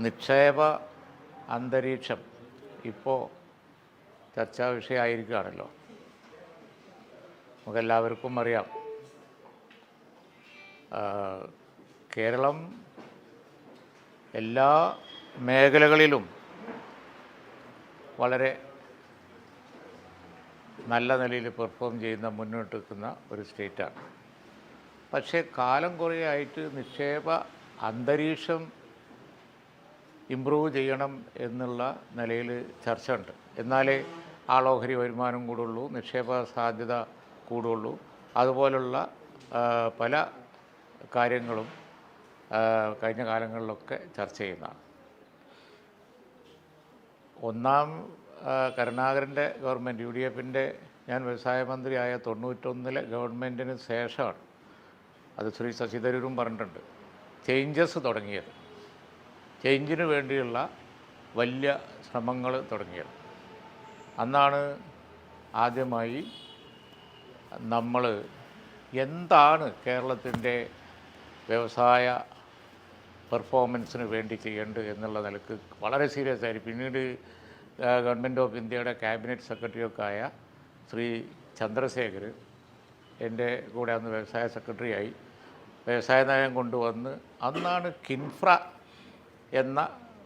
നിക്ഷേപ അന്തരീക്ഷം ഇപ്പോൾ ചർച്ചാ വിഷയമായിരിക്കുകയാണല്ലോ. നമുക്കെല്ലാവർക്കും അറിയാം. കേരളം എല്ലാ മേഖലകളിലും വളരെ നല്ല നിലയിൽ പെർഫോം ചെയ്യുന്ന മുന്നോട്ട് നിൽക്കുന്ന ഒരു സ്റ്റേറ്റാണ്. പക്ഷേ കാലം കുറേ ആയിട്ട് നിക്ഷേപ അന്തരീക്ഷം ഇമ്പ്രൂവ് ചെയ്യണം എന്നുള്ള നിലയിൽ ചർച്ച ഉണ്ട് എന്നാലേ ആളോഹരി വരുമാനം കൂടുള്ളൂ നിക്ഷേപ സാധ്യത കൂടുള്ളൂ. അതുപോലുള്ള പല കാര്യങ്ങളും കഴിഞ്ഞ കാലങ്ങളിലൊക്കെ ചർച്ച ചെയ്യുന്നതാണ്. ഒന്നാം കരുണാകരന്റെ ഗവൺമെന്റ് യു ഡി എഫിന്റെ ഞാൻ വ്യവസായ മന്ത്രിയായ തൊണ്ണൂറ്റൊന്നിലെ ഗവൺമെന്റിന് ശേഷമാണ് അത് ശ്രീ ശശിധരൂരും പറഞ്ഞിട്ടുണ്ട്. ചേഞ്ചസ് തുടങ്ങിയത്. ചേഞ്ചിന് വേണ്ടിയുള്ള വലിയ ശ്രമങ്ങൾ തുടങ്ങിയത്. അന്നാണ് ആദ്യമായി നമ്മൾ എന്താണ് കേരളത്തിന്റെ വ്യവസായ പെർഫോമൻസിന് വേണ്ടി ചെയ്യേണ്ടത് എന്നുള്ള നിലയ്ക്ക് വളരെ സീരിയസ് ആയി. പിന്നീട് ഗവൺമെന്റ് ഓഫ് ഇന്ത്യയുടെ ക്യാബിനറ്റ് സെക്രട്ടറിയൊക്കെ ആയ ശ്രീ ചന്ദ്രശേഖർ എന്റെ കൂടെ അന്ന് വ്യവസായ സെക്രട്ടറിയായി. വ്യവസായ നയം കൊണ്ടുവന്ന് അന്നാണ് കിൻഫ്ര എന്ന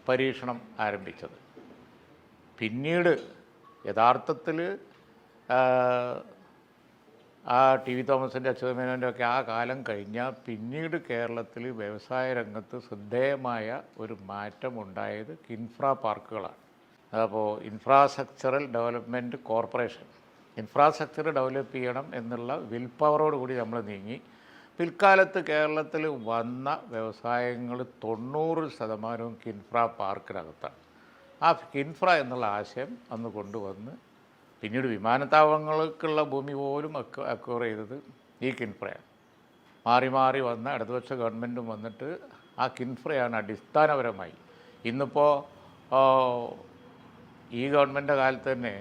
പരീക്ഷണം ആരംഭിച്ചത്. പിന്നീട് യഥാർത്ഥത്തിൽ ആ ടി വി തോമസിന്റെ അച്യുതമേനോന്റെ ഒക്കെ ആ കാലം കഴിഞ്ഞാൽ പിന്നീട് കേരളത്തിൽ വ്യവസായ രംഗത്ത് ശ്രദ്ധേയമായ ഒരു മാറ്റം ഉണ്ടായത് കിൻഫ്ര പാർക്കുകളാണ്. അപ്പോൾ infrastructural development corporation. Infrastructure develop ചെയ്യണം എന്നുള്ള വിൽ പവറോട് കൂടി നമ്മൾ നീങ്ങി. പിൽക്കാലത്ത് കേരളത്തിൽ വന്ന വ്യവസായങ്ങൾ തൊണ്ണൂറ് ശതമാനവും കിൻഫ്ര പാർക്കിനകത്താണ്. ആ കിൻഫ്ര എന്നുള്ള ആശയം അന്ന് കൊണ്ടുവന്ന് പിന്നീട് വിമാനത്താവളങ്ങൾക്കുള്ള ഭൂമി പോലും അക്വ അക്വയർ ചെയ്തത് ഈ കിൻഫ്രയാണ്. മാറി മാറി വന്ന ഇടതുപക്ഷ ഗവൺമെന്റും വന്നിട്ട് ആ കിൻഫ്രയാണ് അടിസ്ഥാനപരമായി. ഇന്നിപ്പോൾ ഈ ഗവൺമെന്റ് കാലത്ത് തന്നെ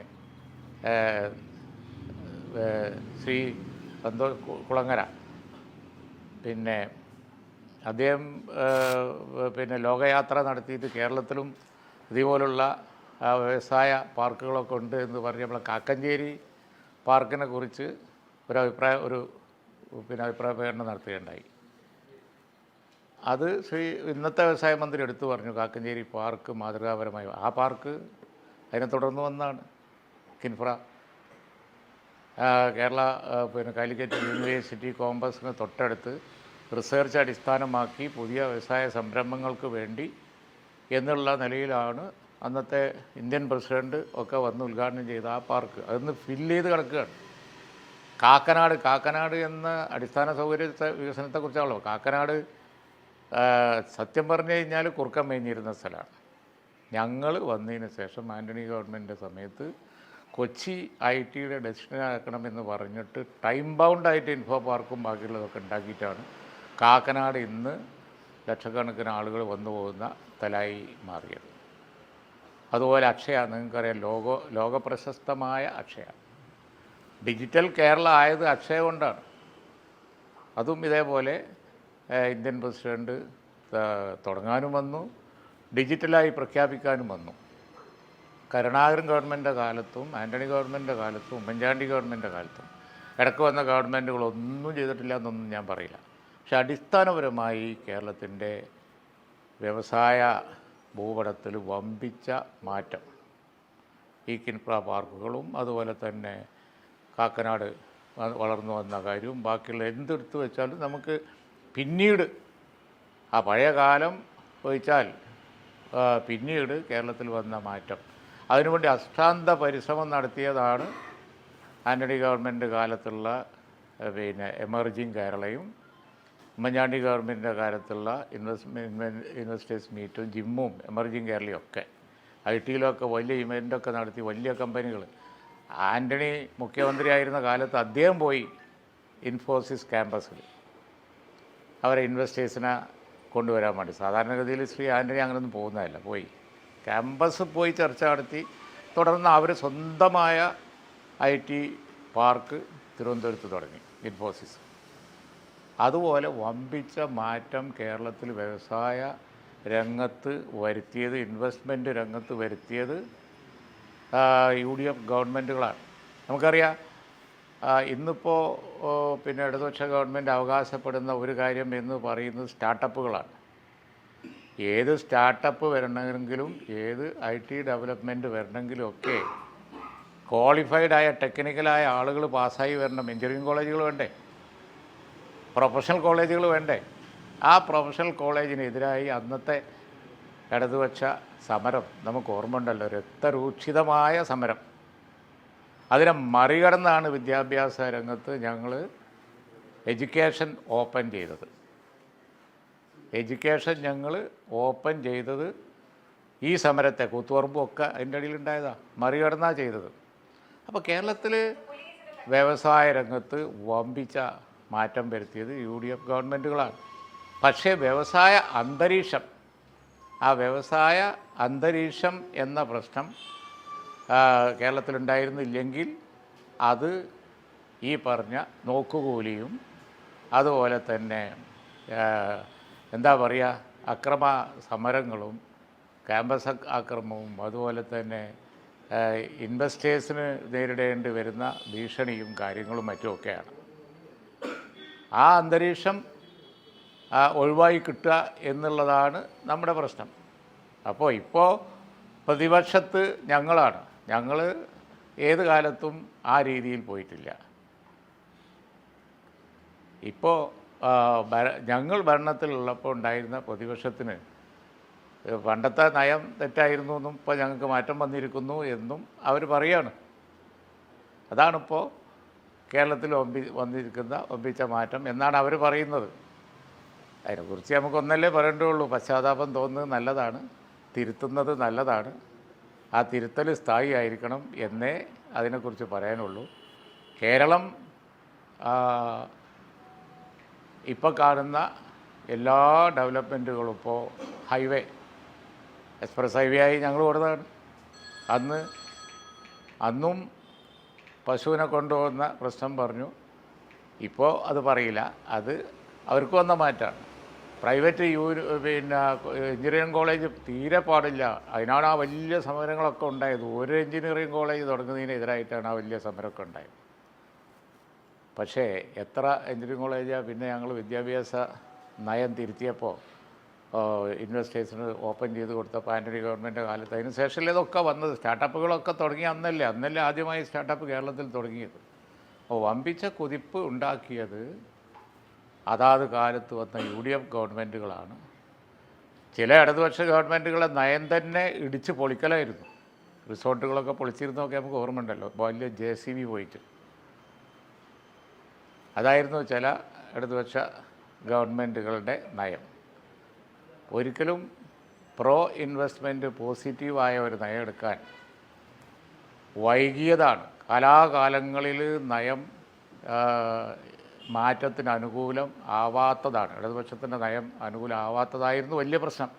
ശ്രീ സന്തോഷ് കുളങ്ങര പിന്നെ അദ്ദേഹം പിന്നെ ലോകയാത്ര നടത്തിയിട്ട് കേരളത്തിലും ഇതുപോലുള്ള വ്യവസായ പാർക്കുകളൊക്കെ ഉണ്ട് എന്ന് പറഞ്ഞ് നമ്മളെ കാക്കഞ്ചേരി പാർക്കിനെ കുറിച്ച് ഒരു അഭിപ്രായ ഒരു പിന്നെ അഭിപ്രായ പ്രകടനം നടത്തുകയുണ്ടായി. അത് ശ്രീ ഇന്നത്തെ വ്യവസായ മന്ത്രി എടുത്തു പറഞ്ഞു കാക്കഞ്ചേരി പാർക്ക് മാതൃകാപരമായി. ആ പാർക്ക് അതിനെ തുടർന്ന് വന്നാണ് കിൻഫ്ര. കേരള പിന്നെ കാലിക്കറ്റ് യൂണിവേഴ്സിറ്റി കോമ്പസിന് തൊട്ടടുത്ത് റിസർച്ച് അടിസ്ഥാനമാക്കി പുതിയ വ്യവസായ സംരംഭങ്ങൾക്ക് വേണ്ടി എന്നുള്ള നിലയിലാണ് അന്നത്തെ ഇന്ത്യൻ പ്രസിഡന്റ് ഒക്കെ വന്ന് ഉദ്ഘാടനം ചെയ്ത ആ പാർക്ക്. അതൊന്ന് ഫില്ല് ചെയ്ത് കിടക്കുകയാണ്. കാക്കനാട് കാക്കനാട് എന്ന അടിസ്ഥാന സൗകര്യ വികസനത്തെക്കുറിച്ചാണല്ലോ. കാക്കനാട് സത്യം പറഞ്ഞു കഴിഞ്ഞാൽ കുറുക്കം മേഞ്ഞിരുന്ന സ്ഥലമാണ്. ഞങ്ങൾ വന്നതിന് ശേഷം ആന്റണി ഗവൺമെന്റിന്റെ സമയത്ത് കൊച്ചി ഐ ടിയുടെ ഡെസ്റ്റിനി ആക്കണമെന്ന് പറഞ്ഞിട്ട് ടൈം ബൗണ്ടായിട്ട് ഇൻഫോ പാർക്കും ബാക്കിയുള്ളതൊക്കെ ഉണ്ടാക്കിയിട്ടാണ്. കാക്കനാട് ഇന്ന് ലക്ഷക്കണക്കിന് ആളുകൾ വന്നു പോകുന്ന തലായി മാറിയത്. അതുപോലെ അക്ഷയ നിങ്ങൾക്കറിയാം ലോക ലോകപ്രശസ്തമായ അക്ഷയ. ഡിജിറ്റൽ കേരള ആയത് അക്ഷയ കൊണ്ടാണ്. അതും ഇതേപോലെ ഇന്ത്യൻ പ്രസിഡന്റ് തുടങ്ങാനും വന്നു. ഡിജിറ്റലായി പ്രഖ്യാപിക്കാനും വന്നു. കരുണാകരൻ ഗവൺമെന്റിന്റെ കാലത്തും ആന്റണി ഗവൺമെന്റിന്റെ കാലത്തും ഉമ്മൻചാണ്ടി ഗവൺമെന്റിന്റെ കാലത്തും ഇടയ്ക്ക് വന്ന ഗവൺമെന്റുകളൊന്നും ചെയ്തിട്ടില്ല എന്നൊന്നും ഞാൻ പറയില്ല. പക്ഷെ അടിസ്ഥാനപരമായി കേരളത്തിന്റെ വ്യവസായ ഭൂപടത്തിൽ വമ്പിച്ച മാറ്റം ഈ കിൻഫ്ര പാർക്കുകളും അതുപോലെ തന്നെ കാക്കനാട് വളർന്നു വന്ന കാര്യവും ബാക്കിയുള്ള എന്തെടുത്ത് വെച്ചാലും നമുക്ക് പിന്നീട് ആ പഴയ കാലം ഒഴിച്ചാൽ പിന്നീട് കേരളത്തിൽ വന്ന മാറ്റം അതിനുവേണ്ടി അഷ്ടാന്ത പരിശ്രമം നടത്തിയതാണ് ആന്റണി ഗവൺമെന്റ് കാലത്തുള്ള പിന്നെ എമർജിങ് കേരളയും ഉമ്മൻചാണ്ടി ഗവൺമെന്റിന്റെ കാലത്തുള്ള ഇൻവെസ്റ്റ്മെന്റ് ഇൻവെസ്റ്റേഴ്സ് മീറ്റും ജിമ്മും എമർജിങ് കേരളയും ഒക്കെ. ഐ ടിയിലൊക്കെ വലിയ ഇവന്റൊക്കെ നടത്തി വലിയ കമ്പനികൾ ആന്റണി മുഖ്യമന്ത്രിയായിരുന്ന കാലത്ത് അദ്ദേഹം പോയി ഇൻഫോസിസ് ക്യാമ്പസിൽ. അവരെ ഇൻവെസ്റ്റേഴ്സിനെ കൊണ്ടുവരാൻ വേണ്ടി. സാധാരണഗതിയിൽ ശ്രീ ആന്റണി അങ്ങനെയൊന്നും പോകുന്നതല്ല പോയി. ക്യാമ്പസ് പോയി ചർച്ച നടത്തി. തുടർന്ന് അവർ സ്വന്തമായ ഐ ടി പാർക്ക് തിരുവനന്തപുരത്ത് തുടങ്ങി ഇൻഫോസിസ്. അതുപോലെ വമ്പിച്ച മാറ്റം കേരളത്തിൽ വ്യവസായ രംഗത്ത് വരുത്തിയത് ഇൻവെസ്റ്റ്മെന്റ് രംഗത്ത് വരുത്തിയത് യു ഡി എഫ് ഗവൺമെന്റുകളാണ് നമുക്കറിയാം ഇന്നിപ്പോൾ പിന്നെ ഇടതുപക്ഷ ഗവൺമെന്റ് അവകാശപ്പെടുന്ന ഒരു കാര്യം എന്ന് പറയുന്നത് സ്റ്റാർട്ടപ്പുകളാണ്. ഏത് സ്റ്റാർട്ടപ്പ് വരണമെങ്കിലും ഏത് ഐ ടി ഡെവലപ്മെന്റ് വരണമെങ്കിലും ഒക്കെ ക്വാളിഫൈഡ് ആയ ടെക്നിക്കലായ ആളുകൾ പാസ്സായി വരണം. എഞ്ചിനീയറിംഗ് കോളേജുകൾ വേണ്ടേ? പ്രൊഫഷണൽ കോളേജുകൾ വേണ്ടേ? ആ പ്രൊഫഷണൽ കോളേജിനെതിരായി അന്നത്തെ ഇടതുവച്ച സമരം നമുക്ക് ഓർമ്മ ഉണ്ടല്ലോ രക്തരൂക്ഷിതമായ സമരം. അതിനെ മറികടന്നാണ് വിദ്യാഭ്യാസ രംഗത്ത് ഞങ്ങൾ എഡ്യൂക്കേഷൻ ഓപ്പൺ ചെയ്തത്. എഡ്യൂക്കേഷൻ ഞങ്ങൾ ഓപ്പൺ ചെയ്തത് ഈ സമരത്തെ കൂത്തുപറമ്പും ഒക്കെ അതിന്റെ അടിയിലുണ്ടായതാണ് മറികടന്നാ ചെയ്തത്. അപ്പോൾ കേരളത്തിൽ വ്യവസായ രംഗത്ത് വമ്പിച്ച മാറ്റം വരുത്തിയത് യു ഡി എഫ് ഗവൺമെന്റുകളാണ്. പക്ഷേ വ്യവസായ അന്തരീക്ഷം ആ വ്യവസായ അന്തരീക്ഷം എന്ന പ്രശ്നം കേരളത്തിലുണ്ടായിരുന്നില്ലെങ്കിൽ അത് ഈ പറഞ്ഞ നോക്കുകൂലിയും അതുപോലെ തന്നെ എന്താ പറയുക അക്രമ സമരങ്ങളും ക്യാമ്പസ് ആക്രമവും അതുപോലെ തന്നെ ഇൻവെസ്റ്റേഴ്സിന് നേരിടേണ്ടി വരുന്ന ഭീഷണിയും കാര്യങ്ങളും മറ്റുമൊക്കെയാണ്. ആ അന്തരീക്ഷം ഒഴിവായി കിട്ടുക എന്നുള്ളതാണ് നമ്മുടെ പ്രശ്നം. അപ്പോൾ ഇപ്പോൾ പ്രതിപക്ഷത്ത് ഞങ്ങളാണ്. ഞങ്ങൾ ഏത് കാലത്തും ആ രീതിയിൽ പോയിട്ടില്ല. ഇപ്പോൾ ഞങ്ങൾ ഭരണത്തിലുള്ളപ്പോൾ ഉണ്ടായിരുന്ന പ്രതിപക്ഷത്തിന് പണ്ടത്തെ നയം തെറ്റായിരുന്നു എന്നും ഇപ്പോൾ ഞങ്ങൾക്ക് മാറ്റം വന്നിരിക്കുന്നു എന്നും അവർ പറയാണ്. അതാണിപ്പോൾ കേരളത്തിൽ ഒമ്പി വന്നിരിക്കുന്ന ഒമ്പിച്ച മാറ്റം എന്നാണ് അവർ പറയുന്നത്. അതിനെക്കുറിച്ച് നമുക്കൊന്നല്ലേ പറയേണ്ടുള്ളൂ പശ്ചാത്താപം തോന്നുന്നത് നല്ലതാണ് തിരുത്തുന്നത് നല്ലതാണ്. ആ തിരുത്തൽ സ്ഥായി ആയിരിക്കണം എന്നേ അതിനെക്കുറിച്ച് പറയാനുള്ളൂ. കേരളം ഇപ്പോൾ കാണുന്ന എല്ലാ ഡെവലപ്മെന്റുകളും ഇപ്പോൾ ഹൈവേ എക്സ്പ്രസ് ഹൈവേ ആയി ഞങ്ങൾ കൊടുത്താണ് അന്ന് അന്നും പശുവിനെ കൊണ്ടുപോകുന്ന പ്രശ്നം പറഞ്ഞു. ഇപ്പോൾ അത് പറയില്ല. അത് അവർക്ക് വന്ന മാറ്റമാണ് പ്രൈവറ്റ് യൂ പിന്നെ എഞ്ചിനീയറിംഗ് കോളേജ് തീരെ പാടില്ല. അതിനാണ് ആ വലിയ സമരങ്ങളൊക്കെ ഉണ്ടായത്. ഒരു എഞ്ചിനീയറിംഗ് കോളേജ് തുടങ്ങുന്നതിനെതിരായിട്ടാണ് ആ വലിയ സമരമൊക്കെ ഉണ്ടായത്. പക്ഷേ എത്ര എഞ്ചിനീയറിംഗ് കോളേജാണ് പിന്നെ ഞങ്ങൾ വിദ്യാഭ്യാസ നയം തിരുത്തിയപ്പോൾ ഇൻവെസ്റ്റേഴ്സിന് ഓപ്പൺ ചെയ്ത് കൊടുത്തപ്പോൾ ആന്റണി ഗവൺമെന്റ് കാലത്ത് അതിന് ശേഷമല്ലേ ഇതൊക്കെ വന്നത്. സ്റ്റാർട്ടപ്പുകളൊക്കെ തുടങ്ങി അന്നല്ലേ. അന്നല്ലേ ആദ്യമായി സ്റ്റാർട്ടപ്പ് കേരളത്തിൽ തുടങ്ങിയത്. അപ്പോൾ വമ്പിച്ച കുതിപ്പ് ഉണ്ടാക്കിയത് അതാത് കാലത്ത് വന്ന യു ഡി എഫ് ഗവൺമെന്റുകളാണ് ചില ഇടതുപക്ഷ ഗവൺമെന്റുകളെ നയം തന്നെ ഇടിച്ച് പൊളിക്കലായിരുന്നു. റിസോർട്ടുകളൊക്കെ പൊളിച്ചിരുന്നൊക്കെ നമുക്ക് ഓർമ്മയുണ്ടല്ലോ. വലിയ ജെ സി ബി പോയിട്ട്. അതായിരുന്നു ചില ഇടതുപക്ഷ ഗവൺമെന്റുകളുടെ നയം. ഒരിക്കലും പ്രോ ഇൻവെസ്റ്റ്മെന്റ് പോസിറ്റീവായ ഒരു നയം എടുക്കാൻ വൈകിയതാണ്. കാലാകാലങ്ങളിൽ നയം മാറ്റത്തിന് അനുകൂലം ആവാത്തതാണ്. ഇടതുപക്ഷത്തിന്റെ നയം അനുകൂലമാവാത്തതായിരുന്നു വലിയ പ്രശ്നം.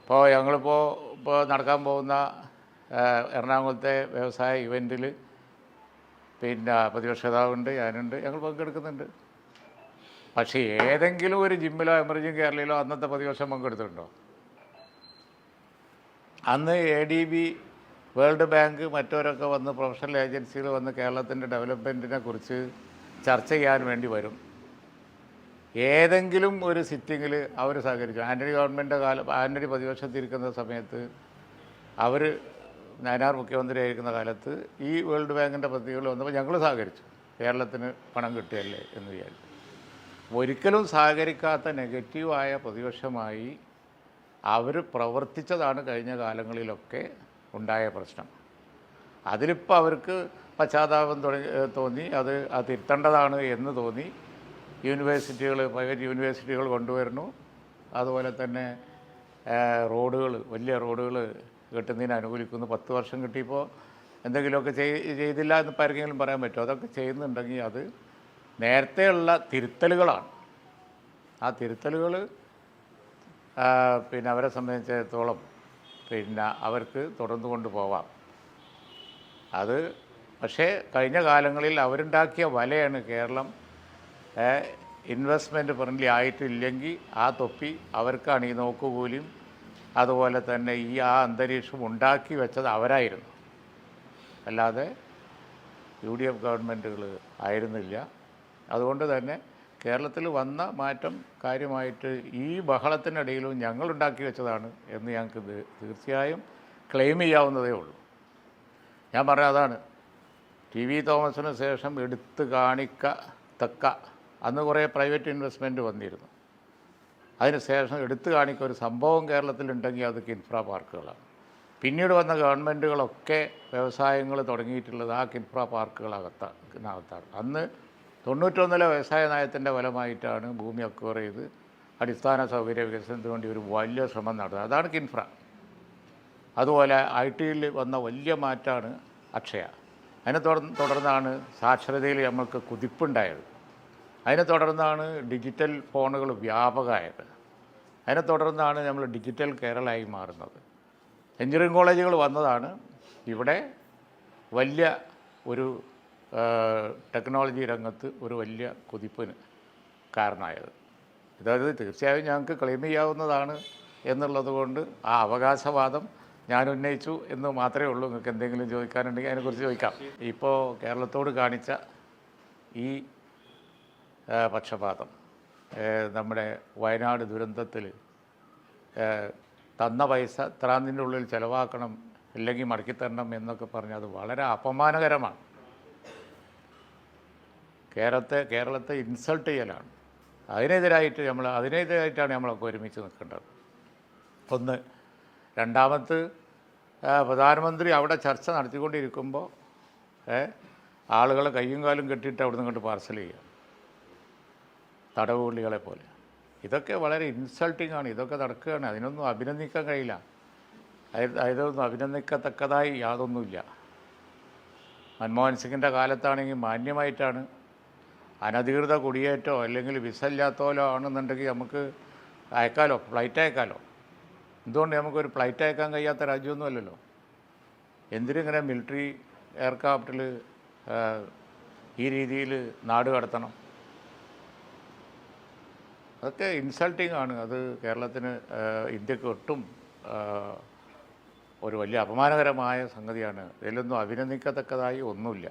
ഇപ്പോൾ ഞങ്ങളിപ്പോൾ ഇപ്പോൾ നടക്കാൻ പോകുന്ന എറണാകുളത്തെ വ്യവസായ ഇവന്റിൽ പിന്നെ പ്രതിപക്ഷ നേതാവുണ്ട് ഞാനുണ്ട് ഞങ്ങൾ പങ്കെടുക്കുന്നുണ്ട്. പക്ഷേ ഏതെങ്കിലും ഒരു ജിമ്മിലോ എമർജിങ് കേരളയിലോ അന്നത്തെ പ്രതിപക്ഷം പങ്കെടുത്തിട്ടുണ്ടോ? അന്ന് A D B World Bank മറ്റവരൊക്കെ വന്ന് പ്രൊഫഷണൽ ഏജൻസികൾ വന്ന് കേരളത്തിന്റെ ഡെവലപ്മെന്റിനെ കുറിച്ച് ചർച്ച ചെയ്യാൻ വേണ്ടി വരും. ഏതെങ്കിലും ഒരു സിറ്റിങ്ങിൽ അവർ സഹകരിച്ചു ആന്റണി ഗവൺമെന്റിന്റെ കാലം ആന്റണി പ്രതിപക്ഷത്തിരിക്കുന്ന സമയത്ത് അവർ നയനാർ മുഖ്യമന്ത്രിയായിരിക്കുന്ന കാലത്ത് ഈ വേൾഡ് ബാങ്കിന്റെ പദ്ധതികൾ വന്നപ്പോൾ ഞങ്ങൾ സഹകരിച്ചു. കേരളത്തിന് പണം കിട്ടിയല്ലേ എന്ന് വിചാരിച്ചു. ഒരിക്കലും സഹകരിക്കാത്ത നെഗറ്റീവായ പ്രതിപക്ഷമായി അവർ പ്രവർത്തിച്ചതാണ് കഴിഞ്ഞ കാലങ്ങളിലൊക്കെ ഉണ്ടായ പ്രശ്നം. അതിലിപ്പോൾ അവർക്ക് പശ്ചാത്താപം തുടങ്ങി തോന്നി അത് അത് തിരുത്തേണ്ടതാണ് എന്ന് തോന്നി. യൂണിവേഴ്സിറ്റികൾ പ്രൈവറ്റ് യൂണിവേഴ്സിറ്റികൾ കൊണ്ടുവരുന്നു. അതുപോലെ തന്നെ റോഡുകൾ വലിയ റോഡുകൾ കിട്ടുന്നതിന് അനുകൂലിക്കുന്നു. പത്ത് വർഷം കിട്ടിയപ്പോൾ എന്തെങ്കിലുമൊക്കെ ചെയ് ചെയ്തില്ല എന്ന് ആർക്കെങ്കിലും പറയാൻ പറ്റുമോ? അതൊക്കെ ചെയ്യുന്നുണ്ടെങ്കിൽ അത് നേരത്തെയുള്ള തിരുത്തലുകളാണ്. ആ തിരുത്തലുകൾ പിന്നെ അവരെ സംബന്ധിച്ചിടത്തോളം പിന്നെ അവർക്ക് തുടർന്നു കൊണ്ടുപോവാം അത് പക്ഷേ കഴിഞ്ഞ കാലങ്ങളിൽ അവരുണ്ടാക്കിയ വലയാണ് കേരളം. ഇൻവെസ്റ്റ്മെന്റ് ഫ്രണ്ട്ലി ആയിട്ടില്ലെങ്കിൽ ആ തൊപ്പി അവർക്കാണ്. ഈ നോക്കുകൂലിയും അതുപോലെ തന്നെ ഈ ആ അന്തരീക്ഷം ഉണ്ടാക്കി വെച്ചത് അവരായിരുന്നു. അല്ലാതെ യു ഡി എഫ് ഗവൺമെന്റുകൾ ആയിരുന്നില്ല. അതുകൊണ്ട് തന്നെ കേരളത്തിൽ വന്ന മാറ്റം കാര്യമായിട്ട് ഈ ബഹളത്തിനിടയിലും ഞങ്ങൾ ഉണ്ടാക്കി വെച്ചതാണ് എന്ന് ഞങ്ങൾക്ക് തീർച്ചയായും ക്ലെയിം ചെയ്യാവുന്നതേ ഉള്ളൂ. ഞാൻ പറഞ്ഞ അതാണ്. ടി വി തോമസിന് ശേഷം എടുത്ത് കാണിക്കത്തക്ക അന്ന് കുറേ പ്രൈവറ്റ് ഇൻവെസ്റ്റ്മെന്റ് വന്നിരുന്നു. അതിന് ശേഷം എടുത്തു കാണിക്കുന്ന ഒരു സംഭവം കേരളത്തിലുണ്ടെങ്കിൽ അത് കിൻഫ്ര പാർക്കുകളാണ് പിന്നീട് വന്ന ഗവൺമെന്റുകളൊക്കെ വ്യവസായങ്ങൾ തുടങ്ങിയിട്ടുള്ളത് ആ കിൻഫ്ര പാർക്കുകളകത്താണ് അന്ന് തൊണ്ണൂറ്റൊന്നിലെ വ്യവസായ നയത്തിന്റെ ഫലമായിട്ടാണ് ഭൂമി അക്വയർ ചെയ്ത് അടിസ്ഥാന സൗകര്യ വികസനത്തിന് വേണ്ടി ഒരു വലിയ ശ്രമം നടന്നത്. അതാണ് കിൻഫ്ര അതുപോലെ ഐ ടിയിൽ വന്ന വലിയ മാറ്റമാണ് അക്ഷയ. അതിനെ തുടർ തുടർന്നാണ് സാക്ഷരതയിൽ നമ്മൾക്ക് കുതിപ്പുണ്ടായത്. അതിനെ തുടർന്നാണ് ഡിജിറ്റൽ ഫോണുകൾ വ്യാപകമായത്. അതിനെ തുടർന്നാണ് നമ്മൾ ഡിജിറ്റൽ കേരളമായി മാറുന്നത്. എഞ്ചിനീയറിംഗ് കോളേജുകൾ വന്നതാണ്. ഇവിടെ വലിയ ഒരു ടെക്നോളജി രംഗത്ത് ഒരു വലിയ കുതിപ്പിന് കാരണമായത്. ഇതായത് തീർച്ചയായും ഞങ്ങൾക്ക് ക്ലെയിം ചെയ്യാവുന്നതാണ് എന്നുള്ളത് കൊണ്ട് ആ അവകാശവാദം ഞാൻ ഉന്നയിച്ചു എന്ന് മാത്രമേ ഉള്ളൂ. നിങ്ങൾക്ക് എന്തെങ്കിലും ചോദിക്കാനുണ്ടെങ്കിൽ അതിനെക്കുറിച്ച് ചോദിക്കാം. ഇപ്പോൾ കേരളത്തോട് കാണിച്ച ഈ പക്ഷപാതം. നമ്മുടെ വയനാട് ദുരന്തത്തിൽ തന്ന പൈസ ഇത്രാന്തിന്റെ ഉള്ളിൽ ചിലവാക്കണം ഇല്ലെങ്കിൽ മടക്കിത്തരണം എന്നൊക്കെ പറഞ്ഞാൽ അത് വളരെ അപമാനകരമാണ്. കേരളത്തെ കേരളത്തെ ഇൻസൾട്ട് ചെയ്യലാണ്. അതിനെതിരായിട്ട് നമ്മൾ അതിനെതിരായിട്ടാണ് നമ്മളൊക്കെ ഒരുമിച്ച് നിൽക്കേണ്ടത്. ഒന്ന് രണ്ടാമത് പ്രധാനമന്ത്രി അവിടെ ചർച്ച നടത്തിക്കൊണ്ടിരിക്കുമ്പോൾ ആളുകളെ കയ്യും കാലും കെട്ടിയിട്ട് അവിടെ നിന്ന് ഇങ്ങോട്ട് പാർസൽ ചെയ്യുക. തടവുപുള്ളികളെ പോലെ ഇതൊക്കെ വളരെ ഇൻസൾട്ടിംഗ് ആണ് ഇതൊക്കെ നടക്കുകയാണ്. അതിനൊന്നും അഭിനന്ദിക്കാൻ കഴിയില്ല. അതൊന്നും അഭിനന്ദിക്കത്തക്കതായി യാതൊന്നുമില്ല. മൻമോഹൻ സിംഗിന്റെ കാലത്താണെങ്കിൽ മാന്യമായിട്ടാണ്. അനധികൃത കുടിയേറ്റോ അല്ലെങ്കിൽ വിസ ഇല്ലാത്തോലോ ആണെന്നുണ്ടെങ്കിൽ നമുക്ക് അയക്കാലോ ഫ്ലൈറ്റ് അയക്കാലോ. എന്തുകൊണ്ട് നമുക്കൊരു ഫ്ലൈറ്റ് അയക്കാൻ കഴിയാത്ത രാജ്യമൊന്നുമല്ലല്ലോ? എന്തിനിങ്ങനെ മിലിറ്ററി എയർക്രാഫ്റ്റിൽ ഈ രീതിയിൽ നാട് കടത്തണം? അതൊക്കെ ഇൻസൾട്ടിങ് ആണ്. അത് കേരളത്തിന് ഇന്ത്യയ്ക്ക് ഒട്ടും ഒരു വലിയ അപമാനകരമായ സംഗതിയാണ്. ഇതിലൊന്നും അഭിനന്ദിക്കത്തക്കതായി ഒന്നുമില്ല.